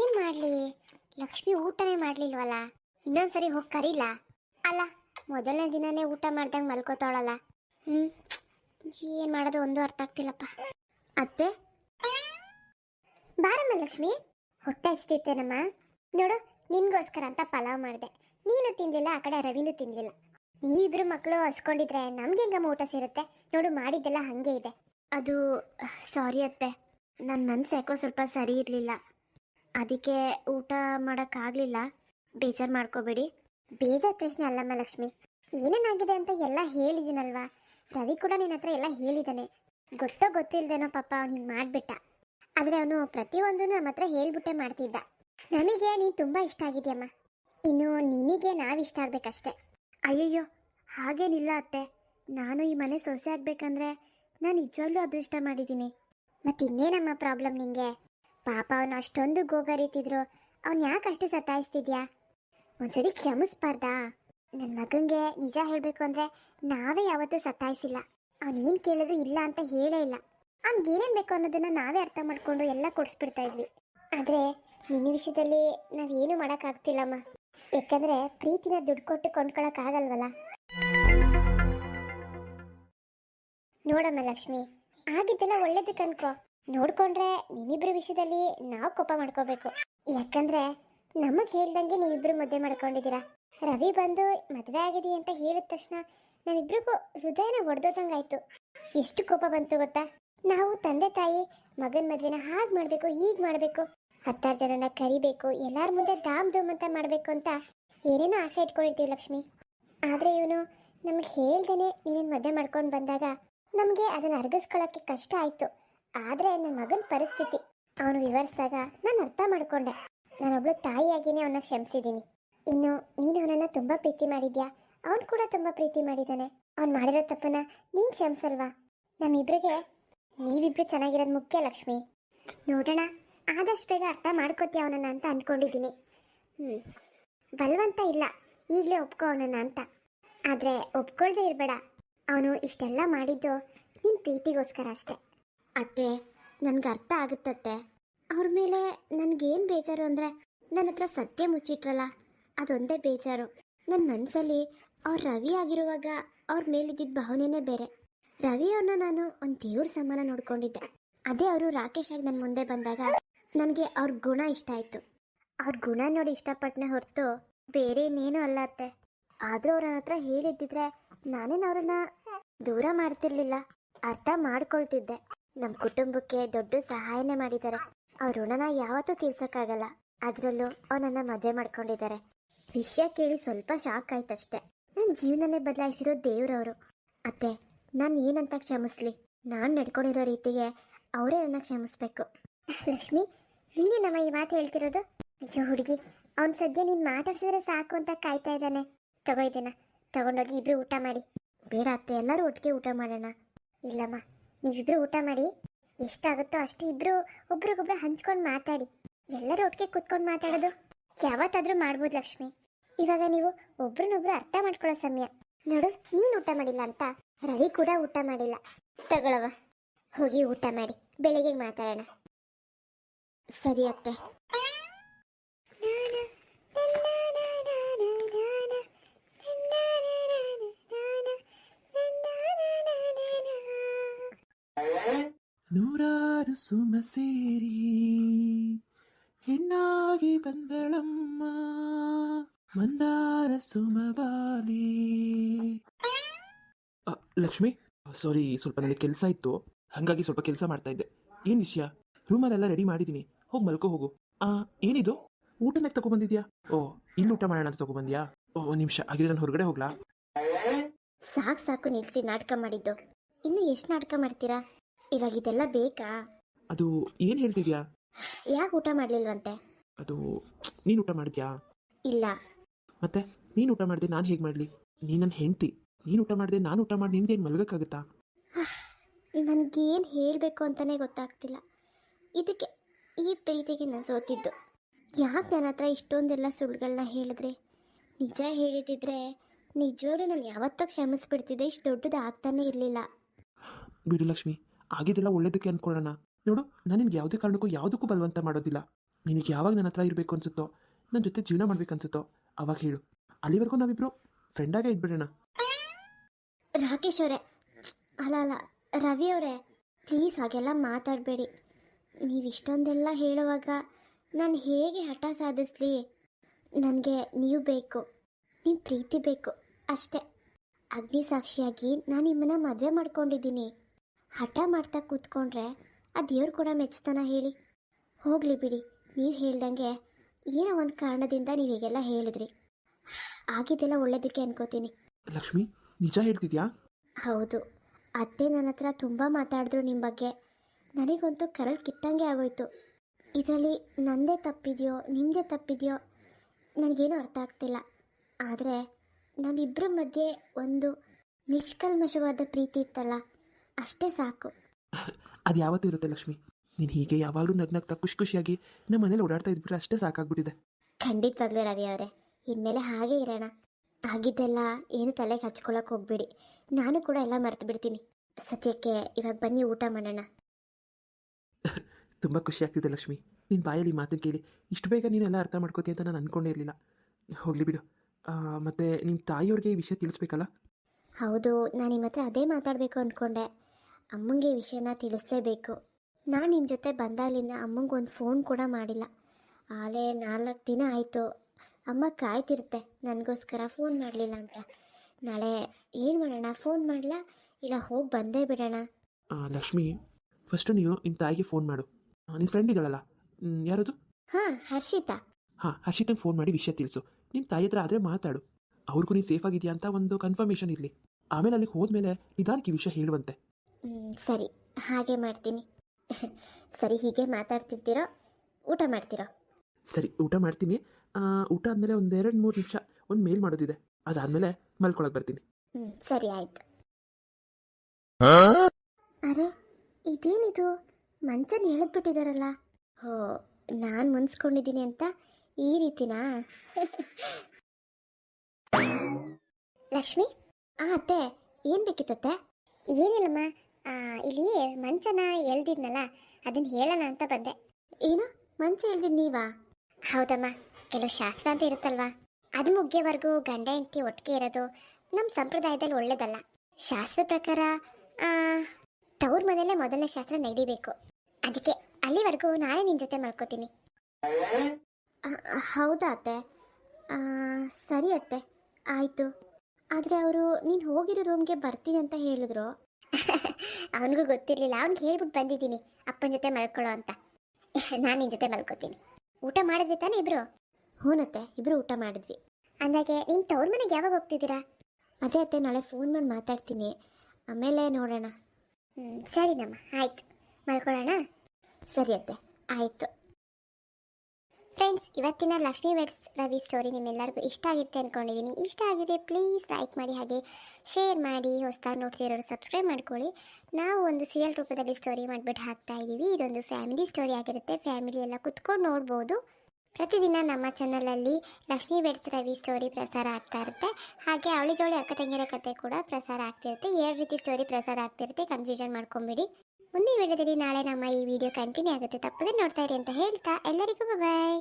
ಏನು ಮಾಡಲಿ? ಲಕ್ಷ್ಮಿ ಊಟನೇ ಮಾಡಲಿಲ್ವಲ್ಲ? ಇನ್ನೊಂದ್ಸರಿ ಹೋಗಿ ಕರೀಲ? ಅಲ್ಲ, ಮೊದಲನೇ ದಿನನೇ ಊಟ ಮಾಡ್ದಂಗೆ ಮಲ್ಕೋತಾಳಲ್ಲ. ಹ್ಞೂ ಏನು ಮಾಡೋದು ಒಂದು ಅರ್ಥ ಆಗ್ತಿಲ್ಲಪ್ಪ. ಅತ್ತೆ? ಬಾರಮ್ಮ ಲಕ್ಷ್ಮಿ. ಹೊಟ್ಟೆ ಹಚ್ತಿತ್ತೇನಮ್ಮ ನೋಡು, ನಿನ್ಗೋಸ್ಕರ ಅಂತ ಪಲಾವ್ ಮಾಡಿದೆ. ನೀನು ತಿಂದಿಲ್ಲ, ಆ ಕಡೆ ರವಿನೂ ತಿಂದಿಲ್ಲ. ಇಬ್ರು ಮಕ್ಕಳು ಹಸ್ಕೊಂಡಿದ್ರೆ ನಮ್ಗೆ ಹೆಂಗಮ್ಮ ಊಟ ಸೇರುತ್ತೆ? ನೋಡು, ಮಾಡಿದ್ದೆಲ್ಲ ಹಾಗೆ ಇದೆ. ಅದು ಸಾರಿ ಅತ್ತೆ. ನನ್ನ ಮನ್ಸು ಯಾಕೋ ಸ್ವಲ್ಪ ಸರಿ ಇರಲಿಲ್ಲ. ಅದಕ್ಕೆ ಊಟ ಮಾಡೋಕ್ಕಾಗಲಿಲ್ಲ. ಬೇಜಾರು ಮಾಡ್ಕೋಬೇಡಿ. ಬೇಜಾರು ಪ್ರಶ್ನೆ ಅಲ್ಲಮ್ಮ ಲಕ್ಷ್ಮಿ ಏನೇನಾಗಿದೆ ಅಂತ ಎಲ್ಲ ಹೇಳಿದ್ದೀನಲ್ವಾ ರವಿ ಕೂಡ ನಿನ್ನ ಹತ್ರ ಎಲ್ಲ ಹೇಳಿದ್ದಾನೆ ಗೊತ್ತೋ ಗೊತ್ತಿಲ್ದೇನೋ ಪಾಪ ಅವ್ನು ಹಿಂಗೆ ಮಾಡಿಬಿಟ್ಟ. ಆದರೆ ಅವನು ಪ್ರತಿಯೊಂದೂ ನಮ್ಮ ಹತ್ರ ಹೇಳ್ಬಿಟ್ಟೆ ಮಾಡ್ತಿದ್ದ. ನಮಗೆ ನೀನು ತುಂಬ ಇಷ್ಟ ಆಗಿದೆಯಮ್ಮ. ಇನ್ನು ನಿನಗೆ ನಾವು ಇಷ್ಟ ಆಗ್ಬೇಕಷ್ಟೆ. ಅಯ್ಯಯ್ಯೋ, ಹಾಗೇನಿಲ್ಲ ಅತ್ತೆ. ನಾನು ಈ ಮನೆ ಸೊಸೆ ಆಗಬೇಕಂದ್ರೆ ನಾನು ನಿಜವಾಗ್ಲೂ ಅದೃಷ್ಟ ಮಾಡಿದ್ದೀನಿ. ಮತ್ತಿನ್ನೇನಮ್ಮ ಪ್ರಾಬ್ಲಮ್ ನಿಂಗೆ? ಪಾಪ ಅವನು ಅಷ್ಟೊಂದು ಗೋಗರಿತಿದ್ರು. ಅವ್ನು ಯಾಕೆ ಅಷ್ಟು ಸತಾಯಿಸ್ತಿದ್ಯಾ? ಒಂದ್ಸರಿ ಕ್ಷಮಿಸ್ಬಾರ್ದಾ? ನನ್ನ ಮಗಂಗೆ ನಿಜ ಹೇಳಬೇಕು ಅಂದ್ರೆ ನಾವೇ ಯಾವತ್ತೂ ಸತಾಯಿಸಿಲ್ಲ. ಏನು ಕೇಳಿದ್ರು ಇಲ್ಲ ಅಂತ ಹೇಳೇ ಇಲ್ಲ. ಅವ್ನಿಗೆ ಏನೇನು ಬೇಕು ಅನ್ನೋದನ್ನ ನಾವೇ ಅರ್ಥ ಮಾಡ್ಕೊಂಡು ಎಲ್ಲ ಕೊಡಿಸ್ಬಿಡ್ತಾ ಇದ್ವಿ. ಆದರೆ ನಿನ್ನ ವಿಷಯದಲ್ಲಿ ನಾವೇನು ಮಾಡೋಕ್ಕಾಗ್ತಿಲ್ಲಮ್ಮ ಯಾಕಂದ್ರೆ ಪ್ರೀತಿನ ದುಡ್ಡು ಕೊಟ್ಟು ಕೊಂಡ್ಕೊಳಕ್ಕಾಗಲ್ವಲ್ಲ? ನೋಡಮ್ಮ ಲಕ್ಷ್ಮಿ, ಆಗಿದ್ದೆಲ್ಲ ಒಳ್ಳೇದಕ್ಕೆ ಅನ್ಕೋ. ನೋಡ್ಕೊಂಡ್ರೆ ನಿಮ್ಮಿಬ್ರ ವಿಷಯದಲ್ಲಿ ನಾವು ಕೋಪ ಮಾಡ್ಕೋಬೇಕು. ಯಾಕಂದ್ರೆ ನಮಗೆ ಹೇಳ್ದಂಗೆ ನೀವಿಬ್ರು ಮದುವೆ ಮಾಡ್ಕೊಂಡಿದ್ದೀರಾ. ರವಿ ಬಂದು ಮದುವೆ ಆಗಿದೆ ಅಂತ ಹೇಳಿದ ತಕ್ಷಣ ನಾವಿಬ್ರಿಗೂ ಹೃದಯನ ಒಡೆದೋದಂಗಾಯ್ತು. ಎಷ್ಟು ಕೋಪ ಬಂತು ಗೊತ್ತಾ? ನಾವು ತಂದೆ ತಾಯಿ, ಮಗನ ಮದುವೆನ ಹಾಗೆ ಮಾಡಬೇಕು, ಹೀಗೆ ಮಾಡಬೇಕು. ಹತ್ತಾರು ಜನನ ಕರಿಬೇಕು, ಎಲ್ಲರ ಮುಂದೆ ದಾಮ್ ಧೂಮ್ ಅಂತ ಮಾಡಬೇಕು ಅಂತ ಏನೇನೋ ಆಸೆ ಇಟ್ಕೊಂಡಿರ್ತೀವಿ ಲಕ್ಷ್ಮಿ. ಆದರೆ ಇವನು ನಮಗೆ ಹೇಳ್ದೇನೆ ನೀನೇನು ಮದುವೆ ಮಾಡ್ಕೊಂಡು ಬಂದಾಗ ನಮಗೆ ಅದನ್ನು ಅರ್ಗಿಸ್ಕೊಳ್ಳೋಕ್ಕೆ ಕಷ್ಟ ಆಯಿತು. ಆದರೆ ನನ್ನ ಮಗನ ಪರಿಸ್ಥಿತಿ. ಅವನು ವಿವರಿಸಿದಾಗ ನಾನು ಅರ್ಥ ಮಾಡ್ಕೊಂಡೆ. ನಾನೊಬ್ಳು ತಾಯಿಯಾಗಿಯೇ ಅವನ್ನ ಕ್ಷಮಿಸಿದ್ದೀನಿ ಇನ್ನು ನೀನು ಅವನನ್ನು ತುಂಬ ಪ್ರೀತಿ ಮಾಡಿದ್ಯಾ? ಅವನು ಕೂಡ ತುಂಬ ಪ್ರೀತಿ ಮಾಡಿದ್ದಾನೆ ಅವ್ನು ಮಾಡಿರೋ ತಪ್ಪನ್ನ ನೀನು ಕ್ಷಮಿಸಲ್ವಾ? ನಮ್ಮಿಬ್ರಿಗೆ ನೀವಿಬ್ರು ಚೆನ್ನಾಗಿರೋದು ಮುಖ್ಯ, ಲಕ್ಷ್ಮಿ. ನೋಡೋಣ. ಆದಷ್ಟು ಬೇಗ ಅರ್ಥ ಮಾಡ್ಕೋತೀಯ ಅವನನ್ನ ಅಂತ ಅಂದ್ಕೊಂಡಿದ್ದೀನಿ ಹ್ಞೂ ಬಲವಂತ ಇಲ್ಲ. ಈಗಲೇ ಒಪ್ಕೋ ಅವನನ್ನ ಅಂತ. ಆದರೆ ಒಪ್ಕೊಳ್ದೇ ಇರಬೇಡ. ಅವನು ಇಷ್ಟೆಲ್ಲ ಮಾಡಿದ್ದು ನಿನ್ನ ಪ್ರೀತಿಗೋಸ್ಕರ ಅಷ್ಟೆ. ಅತ್ತೆ, ನನಗೆ ಅರ್ಥ ಆಗುತ್ತತ್ತೆ. ಅವ್ರ ಮೇಲೆ ನನಗೇನು ಬೇಜಾರು ಅಂದರೆ ನನ್ನ ಹತ್ರ ಸತ್ಯ ಮುಚ್ಚಿಟ್ರಲ್ಲ, ಅದೊಂದೇ ಬೇಜಾರು. ನನ್ನ ಮನಸ್ಸಲ್ಲಿ ಅವ್ರು ರವಿ ಆಗಿರುವಾಗ ಅವ್ರ ಮೇಲಿದ್ದಿದ್ದ ಭಾವನೆನೇ ಬೇರೆ. ರವಿ ಅವ್ರನ್ನ ನಾನು ಒಂದು ದೇವ್ರ ಸಮಾನ ನೋಡ್ಕೊಂಡಿದ್ದೆ. ಅದೇ ಅವರು ರಾಕೇಶ್ ಆಗಿ ನನ್ನ ಮುಂದೆ ಬಂದಾಗ ನನಗೆ ಅವ್ರ ಗುಣ ಇಷ್ಟ ಆಯಿತು. ಅವ್ರ ಗುಣ ನೋಡಿ ಇಷ್ಟಪಟ್ಟನೆ ಹೊರತು ಬೇರೆ ಇನ್ನೇನು ಅಲ್ಲ ಅತ್ತೆ. ಆದರೂ ಅವ್ರ ಹತ್ರ ಹೇಳಿದ್ದಿದ್ರೆ ನಾನೇನು ಅವ್ರನ್ನ ದೂರ ಮಾಡ್ತಿರ್ಲಿಲ್ಲ, ಅರ್ಥ ಮಾಡ್ಕೊಳ್ತಿದ್ದೆ. ನಮ್ಮ ಕುಟುಂಬಕ್ಕೆ ದೊಡ್ಡ ಸಹಾಯನೇ ಮಾಡಿದ್ದಾರೆ. ಅವ್ರ ಋಣನ ಯಾವತ್ತೂ ತೀರ್ಸಕ್ಕಾಗಲ್ಲ. ಅದರಲ್ಲೂ ಅವನನ್ನ ಮದುವೆ ಮಾಡ್ಕೊಂಡಿದ್ದಾರೆ. ವಿಷಯ ಕೇಳಿ ಸ್ವಲ್ಪ ಶಾಕ್ ಆಯ್ತಷ್ಟೆ. ನನ್ನ ಜೀವನನೇ ಬದಲಾಯಿಸಿರೋ ದೇವ್ರವರು. ಅತ್ತೆ, ನಾನು ಏನಂತ ಕ್ಷಮಿಸ್ಲಿ? ನಾನು ನಡ್ಕೊಂಡಿರೋ ರೀತಿಗೆ ಅವರೇ ನನ್ನ ಕ್ಷಮಿಸ್ಬೇಕು. ಲಕ್ಷ್ಮಿ, ನೀನೇ ನಮ್ಮ ಈ ಮಾತು ಹೇಳ್ತಿರೋದು? ಅಯ್ಯೋ ಹುಡುಗಿ, ಅವ್ನು ಸದ್ಯ ನೀನು ಮಾತಾಡ್ಸಿದ್ರೆ ಸಾಕು ಅಂತ ಕಾಯ್ತಾ ಇದ್ದಾನೆ. ತಗೋ ಇದನ್ನ, ತಗೊಂಡೋಗಿ ಇಬ್ರು ಊಟ ಮಾಡಿ. ಬೇಡ ಅತ್ತೆ, ಎಲ್ಲರೂ ಒಟ್ಟಿಗೆ ಊಟ ಮಾಡೋಣ. ಇಲ್ಲಮ್ಮ ನೀವಿಬ್ರು ಊಟ ಮಾಡಿ, ಎಷ್ಟಾಗುತ್ತೋ ಅಷ್ಟು ಇಬ್ರು ಒಬ್ರಿಗೊಬ್ರು ಹಂಚ್ಕೊಂಡು ಮಾತಾಡಿ. ಎಲ್ಲರೂ ಒಟ್ಟಿಗೆ ಕೂತ್ಕೊಂಡು ಮಾತಾಡೋದು ಯಾವತ್ತಾದ್ರೂ ಮಾಡ್ಬೋದು ಲಕ್ಷ್ಮಿ. ಇವಾಗ ನೀವು ಒಬ್ರನ್ನೊಬ್ರು ಅರ್ಥ ಮಾಡ್ಕೊಳ್ಳೋ ಸಮಯ. ನೋಡು, ನೀನು ಊಟ ಮಾಡಿಲ್ಲ ಅಂತ ರವಿ ಕೂಡ ಊಟ ಮಾಡಿಲ್ಲ. ತಗೊಳವ ಹೋಗಿ ಊಟ ಮಾಡಿ, ಬೆಳಗ್ಗೆ ಮಾತಾಡೋಣ. ಸರಿ ಅತ್ತೆ. ನೂರಾರು ಸುಮ ಸೇರಿ ಹೆಣ್ಣಾಗಿ ಬಂದಳಮ್ಮ, ಮಂದಾರ ಸುಮಬಾಲಿ ಲಕ್ಷ್ಮಿ ಸಾರಿ ಸ್ವಲ್ಪ ನನಗೆ ಕೆಲಸ ಇತ್ತು. ಹಾಗಾಗಿ ಸ್ವಲ್ಪ ಕೆಲಸ ಮಾಡ್ತಾ ಇದ್ದೆ. ಏನು ವಿಷಯ? ರೂಮಲ್ಲೆಲ್ಲ ರೆಡಿ ಮಾಡಿದ್ದೀನಿ ಹೋಗಿ ಮಲ್ಕೋ, ಹೋಗು. ಆ, ಏನಿದು? ಊಟನ ತಗೊಬಂದಿದ್ಯಾ? ಓ ಇಲ್ಲಿ ಊಟ ಮಾಡೋಣ ಅಂತ ತಗೊಬಂದ್ಯಾ? ಓ, ಒಂದು ನಿಮಿಷ. ಹಾಗಿದ್ರೆ ನಾನು ಹೊರಗಡೆ ಹೋಗ್ಲಾ? ಸಾಕು ಸಾಕು ನಿಲ್ಸಿ ನಾಟಕ ಮಾಡಿದ್ದು. ಇನ್ನು ಎಷ್ಟು ನಾಟಕ ಮಾಡ್ತೀರಾ? ಇವಾಗ ಇದೆಲ್ಲ ಬೇಕಾ? ಅದು ಏನು ಹೇಳ್ತಿದ್ಯಾ? ಯಾಕೆ ಊಟ ಮಾಡ್ಲಿಲ್ವಂತೆ? ಅದು ನೀನು ಊಟ ಮಾಡಿದ್ಯಾ ಇಲ್ಲ. ಮತ್ತೆ ನೀನು ಊಟ ಮಾಡಿದೆ ನಾನು ಹೇಗೆ ಮಾಡಲಿ? ನೀ ನನ್ನ ಹೆಂಡ್ತಿ. ನೀನು ಊಟ ಮಾಡಿದೆ ನಾನು ಊಟ ಮಾಡಿ ನಿಂಗೆ ಏನು ಮಲಗಕ್ಕಾಗುತ್ತಾ ನನಗೇನು ಹೇಳಬೇಕು ಅಂತಲೇ ಗೊತ್ತಾಗ್ತಿಲ್ಲ. ಇದಕ್ಕೆ ಈ ಪ್ರೀತಿಗೆ ನಾನು ಸೋತಿದ್ದು. ಯಾಕೆ ನನ್ನ ಹತ್ರ ಇಷ್ಟೊಂದೆಲ್ಲ ಸುಳ್ಳುಗಳನ್ನ ಹೇಳಿದ್ರೆ? ನಿಜ ಹೇಳಿದಿದ್ರೆ ನಿಜವಾಗ್ಲೂ ನಾನು ಯಾವತ್ತೂ ಕ್ಷಮಿಸ್ಬಿಡ್ತಿದ್ದೆ ಇಷ್ಟು ದೊಡ್ಡದು ಆಗ್ತಾನೇ ಇರಲಿಲ್ಲ. ಬಿಡು ಲಕ್ಷ್ಮಿ ಆಗಿದ್ದೆಲ್ಲ ಒಳ್ಳೇದಕ್ಕೆ ಅನ್ಕೊಳ್ಳೋಣ. ನೋಡು ನಾನು ನಿನ್ಗೆ ಯಾವುದೇ ಕಾರಣಕ್ಕೂ ಯಾವುದಕ್ಕೂ ಬಲವಂತ ಮಾಡೋದಿಲ್ಲ. ನಿನಗೆ ಯಾವಾಗ ನನ್ನ ಹತ್ರ ಇರಬೇಕು ಅನ್ಸುತ್ತೋ ನನ್ನ ಜೊತೆ ಜೀವನ ಮಾಡ್ಬೇಕು ಅನ್ಸುತ್ತೋ, ಅವಾಗ ಹೇಳು. ಅಲ್ಲಿವರೆಗೂ ನಾವಿಬ್ರು ಫ್ರೆಂಡಾಗೆ ಇದ್ಬಿಡೋಣ. ರಾಕೇಶ್ ಅವರೇ, ಅಲ್ಲ ಅಲ್ಲ, ರವಿ ಅವರೇ ಪ್ಲೀಸ್ ಹಾಗೆಲ್ಲ ಮಾತಾಡಬೇಡಿ. ನೀವು ಇಷ್ಟೊಂದೆಲ್ಲ ಹೇಳುವಾಗ ನಾನು ಹೇಗೆ ಹಠ ಸಾಧಿಸ್ಲಿ? ನನಗೆ ನೀವು ಬೇಕು ನಿಮ್ಮ ಪ್ರೀತಿ ಬೇಕು, ಅಷ್ಟೇ. ಅಗ್ನಿ ಸಾಕ್ಷಿಯಾಗಿ ನಾನು ನಿಮ್ಮನ್ನ ಮದುವೆ ಮಾಡ್ಕೊಂಡಿದ್ದೀನಿ. ಹಠ ಮಾಡ್ತಾ ಕೂತ್ಕೊಂಡ್ರೆ ಆ ದೇವ್ರು ಕೂಡ ಮೆಚ್ತಾನ ಹೇಳಿ. ಹೋಗಲಿ ಬಿಡಿ ನೀವು ಹೇಳ್ದಂಗೆ ಏನೋ ಒಂದು ಕಾರಣದಿಂದ ನೀವು ಹೀಗೆಲ್ಲ ಹೇಳಿದ್ರಿ. ಆಗಿದ್ದೆಲ್ಲ ಒಳ್ಳೇದಕ್ಕೆ ಅನ್ಕೋತೀನಿ. ಲಕ್ಷ್ಮಿ ನಿಜ ಹೇಳ್ತಿದ್ಯಾ? ಹೌದು. ಅತ್ತೆ ನನ್ನ ಹತ್ರ ತುಂಬ ಮಾತಾಡಿದ್ರು ನಿಮ್ಮ ಬಗ್ಗೆ. ನನಗಂತೂ ಕರಳು ಕಿತ್ತಂಗೆ ಆಗೋಯ್ತು. ಇದರಲ್ಲಿ ನಂದೇ ತಪ್ಪಿದೆಯೋ ನಿಮ್ಮದೇ ತಪ್ಪಿದೆಯೋ ನನಗೇನು ಅರ್ಥ ಆಗ್ತಿಲ್ಲ. ಆದರೆ ನಮ್ಮಿಬ್ಬರ ಮಧ್ಯೆ ಒಂದು ನಿಷ್ಕಲ್ಮಶವಾದ ಪ್ರೀತಿ ಇತ್ತಲ್ಲ ಅಷ್ಟೇ ಸಾಕು. ಅದು ಯಾವತ್ತೂ ಇರುತ್ತೆ ಲಕ್ಷ್ಮಿ. ನೀನು ಹೀಗೆ ಯಾವಾಗಲೂ ನಗ್ನಗ್ತಾ ಖುಷಿ ಖುಷಿಯಾಗಿ ನಮ್ಮ ಮನೇಲಿ ಓಡಾಡ್ತಾ ಇದ್ಬಿಟ್ರೆ ಅಷ್ಟೇ ಸಾಕಾಗ್ಬಿಟ್ಟಿದೆ. ಖಂಡಿತವಾಗ್ಲೂ ರವಿ ಅವರೇ. ಇನ್ಮೇಲೆ ಹಾಗೆ ಇರೋಣ. ಆಗಿದ್ದೆಲ್ಲ ಏನು ತಲೆಗೆ ಹಚ್ಕೊಳಕ್ಕೆ ಹೋಗ್ಬೇಡಿ. ನಾನು ಕೂಡ ಎಲ್ಲ ಮರೆತು ಬಿಡ್ತೀನಿ ಸದ್ಯಕ್ಕೆ ಇವಾಗ ಬನ್ನಿ ಊಟ ಮಾಡೋಣ. ತುಂಬ ಖುಷಿ ಆಗ್ತಿದೆ ಲಕ್ಷ್ಮಿ. ನಿನ್ನ ಬಾಯಲ್ಲಿ ಮಾತನ್ನು ಕೇಳಿ ಇಷ್ಟು ಬೇಗ ನೀನೆಲ್ಲ ಅರ್ಥ ಮಾಡ್ಕೋತಿ ಅಂತ ನಾನು ಅಂದ್ಕೊಂಡೇ ಇರಲಿಲ್ಲ. ಹೋಗಲಿ ಬಿಡು. ಮತ್ತೆ ನಿಮ್ಮ ತಾಯಿಯವ್ರಿಗೆ ಈ ವಿಷಯ ತಿಳಿಸ್ಬೇಕಲ್ಲ? ಹೌದು ನಾನು ನಿಮ್ಮ ಹತ್ರ ಅದೇ ಮಾತಾಡಬೇಕು ಅಂದ್ಕೊಂಡೆ ಅಮ್ಮಂಗೆ ವಿಷಯನ ತಿಳಿಸಲೇಬೇಕು. ನಾನು ನಿಮ್ಮ ಜೊತೆ ಬಂದಾಗಲಿಂದ ಅಮ್ಮಂಗೆ ಒಂದು ಫೋನ್ ಕೂಡ ಮಾಡಿಲ್ಲ. ಆಲೇ ನಾಲ್ಕು ದಿನ ಆಯಿತು. ಅಮ್ಮ ಕಾಯ್ತಿರುತ್ತೆ ನನಗೋಸ್ಕರ ಫೋನ್ ಮಾಡಲಿಲ್ಲ ಅಂತ. ನಾಳೆ ಏನು ಮಾಡೋಣ ಫೋನ್ ಮಾಡಲಾ? ಇಲ್ಲ ಹೋಗಿ ಬಂದೇ ಬಿಡೋಣ. ಲಕ್ಷ್ಮಿ ಫಸ್ಟು ನೀವು ನಿಮ್ಮ ತಾಯಿಗೆ ಫೋನ್ ಮಾಡು. ನಿನ್ನ ಫ್ರೆಂಡ್ ಇದ್ದಾಳಲ್ಲ? ಯಾರದು? ಹಾಂ ಹರ್ಷಿತಾ. ಹಾಂ ಹರ್ಷಿತಂಗೆ ಫೋನ್ ಮಾಡಿ ವಿಷಯ ತಿಳಿಸು. ನಿಮ್ಮ ತಾಯಿ ಹತ್ರ ಆದರೆ ಮಾತಾಡು. ಅವ್ರಿಗೂ ನೀನು ಸೇಫ್ ಆಗಿದೆಯಾ ಅಂತ ಒಂದು ಕನ್ಫರ್ಮೇಷನ್ ಇರಲಿ. ಆಮೇಲೆ ಅಲ್ಲಿಗೆ ಹೋದ್ಮೇಲೆ ನಿಧಾನಕ್ಕೆ ಈ ವಿಷಯ ಹೇಳುವಂತೆ. ಸರಿ ಹಾಗೆ ಮಾಡ್ತೀನಿ. ಸರಿ ಹೀಗೆ ಮಾತಾಡ್ತಿರ್ತೀರೋ? ಊಟ ಮಾಡ್ತೀರೋ? ಸರಿ ಊಟ ಮಾಡ್ತೀನಿ. ಆ, ಊಟ ಆದಮೇಲೆ ಒಂದೆರಡು ಮೂರು ನಿಮಿಷ ಒಂದು ಮೇಲ್ ಮಾಡೋದಿದೆ. ಅದಾದಮೇಲೆ ಮಲ್ಕೊಳಕ್ಕೆ ಬರ್ತೀನಿ. ಹ್ಞೂ ಸರಿ ಆಯ್ತು. ಅರೆ ಇದೇನಿದು? ಮಂಚನ ಎಳೆದ್ಬಿಟ್ಟಿದಾರಲ್ಲ. ಹೋ ನಾನು ಮುನ್ಸ್ಕೊಂಡಿದ್ದೀನಿ ಅಂತ ಈ ರೀತಿನಾ? ಲಕ್ಷ್ಮಿ? ಆ ಅತ್ತೆ ಏನು ಬೇಕಿತ್ತತ್ತೆ? ಏನಿಲ್ಲಮ್ಮ ಇಲ್ಲಿ ಮಂಚನ ಎಳ್ದಿದ್ನಲ್ಲ ಅದನ್ನ ಹೇಳೋಣ ಅಂತ ಬಂದೆ. ಏನು? ಮಂಚ ಎಳ್ದಿದ್ ನೀವಾ? ಹೌದಮ್ಮ ಕೆಲವು ಶಾಸ್ತ್ರ ಅಂತ ಇರುತ್ತಲ್ವಾ? ಅದು ಮುಗಿಯೋವರೆಗೂ ಗಂಡ ಹೆಂಡತಿ ಒಟ್ಟಿಗೆ ಇರೋದು ನಮ್ಮ ಸಂಪ್ರದಾಯದಲ್ಲಿ ಒಳ್ಳೇದಲ್ಲ. ಶಾಸ್ತ್ರ ಪ್ರಕಾರ ತವ್ರ ಮನೆಯಲ್ಲೇ ಮೊದಲನೇ ಶಾಸ್ತ್ರ ನಡೀಬೇಕು. ಅದಕ್ಕೆ ಅಲ್ಲಿವರೆಗೂ ನಾನೇ ನಿನ್ನ ಜೊತೆ ಮಲ್ಕೋತೀನಿ. ಹೌದಾ ಅತ್ತೆ? ಸರಿ ಅತ್ತೆ ಆಯಿತು. ಆದರೆ ಅವರು ನೀನು ಹೋಗಿರೋ ರೂಮ್ಗೆ ಬರ್ತೀನಿ ಅಂತ ಹೇಳಿದ್ರು. ಅವನಿಗೂ ಗೊತ್ತಿರಲಿಲ್ಲ. ಅವ್ನಿಗೆ ಹೇಳ್ಬಿಟ್ಟು ಬಂದಿದ್ದೀನಿ. ಅಪ್ಪನ ಜೊತೆ ಮಲ್ಕೊಳ್ಳೋ ಅಂತ. ನಾನು ನಿನ್ನ ಜೊತೆ ಮಲ್ಕೋತೀನಿ. ಊಟ ಮಾಡಿದ್ವಿ ತಾನೇ ಇಬ್ರು? ಹೂನತ್ತೆ ಇಬ್ರು ಊಟ ಮಾಡಿದ್ವಿ. ಅಂದಾಗೆ ನಿಮ್ಮ ತವ್ರ ಮನೆಗೆ ಯಾವಾಗ ಹೋಗ್ತಿದ್ದೀರಾ? ಅದೇ ಅತ್ತೆ ನಾಳೆ ಫೋನ್ ಮಾಡಿ ಮಾತಾಡ್ತೀನಿ. ಆಮೇಲೆ ನೋಡೋಣ. ಹ್ಞೂ ಸರಿನಮ್ಮ. ಆಯ್ತು. ಮಲ್ಕೊಳ್ಳೋಣ? ಸರಿ ಅತ್ತೆ. ಆಯಿತು. ಫ್ರೆಂಡ್ಸ್, ಇವತ್ತಿನ ಲಕ್ಷ್ಮೀ ವೆಡ್ಸ್ ರವಿ ಸ್ಟೋರಿ ನಿಮ್ಮೆಲ್ಲರಿಗೂ ಇಷ್ಟ ಆಗಿರುತ್ತೆ ಅಂದ್ಕೊಂಡಿದ್ದೀನಿ ಇಷ್ಟ ಆಗಿದೆ ಪ್ಲೀಸ್ ಲೈಕ್ ಮಾಡಿ, ಹಾಗೆ ಶೇರ್ ಮಾಡಿ, ಹೊಸದಾಗಿ ನೋಡ್ತಿರೋರು ಸಬ್ಸ್ಕ್ರೈಬ್ ಮಾಡ್ಕೊಳ್ಳಿ. ನಾವು ಒಂದು ಸೀರಿಯಲ್ ರೂಪದಲ್ಲಿ ಸ್ಟೋರಿ ಮಾಡಿಬಿಟ್ಟು ಹಾಕ್ತಾ ಇದ್ದೀವಿ ಇದೊಂದು ಫ್ಯಾಮಿಲಿ ಸ್ಟೋರಿ ಆಗಿರುತ್ತೆ. ಫ್ಯಾಮಿಲಿ ಎಲ್ಲ ಕುತ್ಕೊಂಡು ನೋಡ್ಬೋದು. ಪ್ರತಿದಿನ ನಮ್ಮ ಚಾನಲಲ್ಲಿ ಲಕ್ಷ್ಮೀ ವೆಡ್ಸ್ ರವಿ ಸ್ಟೋರಿ ಪ್ರಸಾರ ಆಗ್ತಾ ಇರುತ್ತೆ. ಹಾಗೆ ಅವಳಿ ಜೋಳಿ ಅಕ್ಕ ತಂಗಿರ ಕತೆ ಕೂಡ ಪ್ರಸಾರ ಆಗ್ತಿರುತ್ತೆ. ಎರಡು ರೀತಿ ಸ್ಟೋರಿ ಪ್ರಸಾರ ಆಗ್ತಿರುತ್ತೆ. ಕನ್ಫ್ಯೂಷನ್ ಮಾಡ್ಕೊಂಬಿಡಿ. ಮುಂದಿನ ವಿಡಿಯೋದಲ್ಲಿ ನಾಳೆ ನಮ್ಮ ಈ ವಿಡಿಯೋ ಕಂಟಿನ್ಯೂ ಆಗುತ್ತೆ. ತಪ್ಪದೆ ನೋಡ್ತಾ ಇರಿ ಅಂತ ಹೇಳ್ತಾ, ಎಲ್ಲರಿಗೂ ಬಾಯ್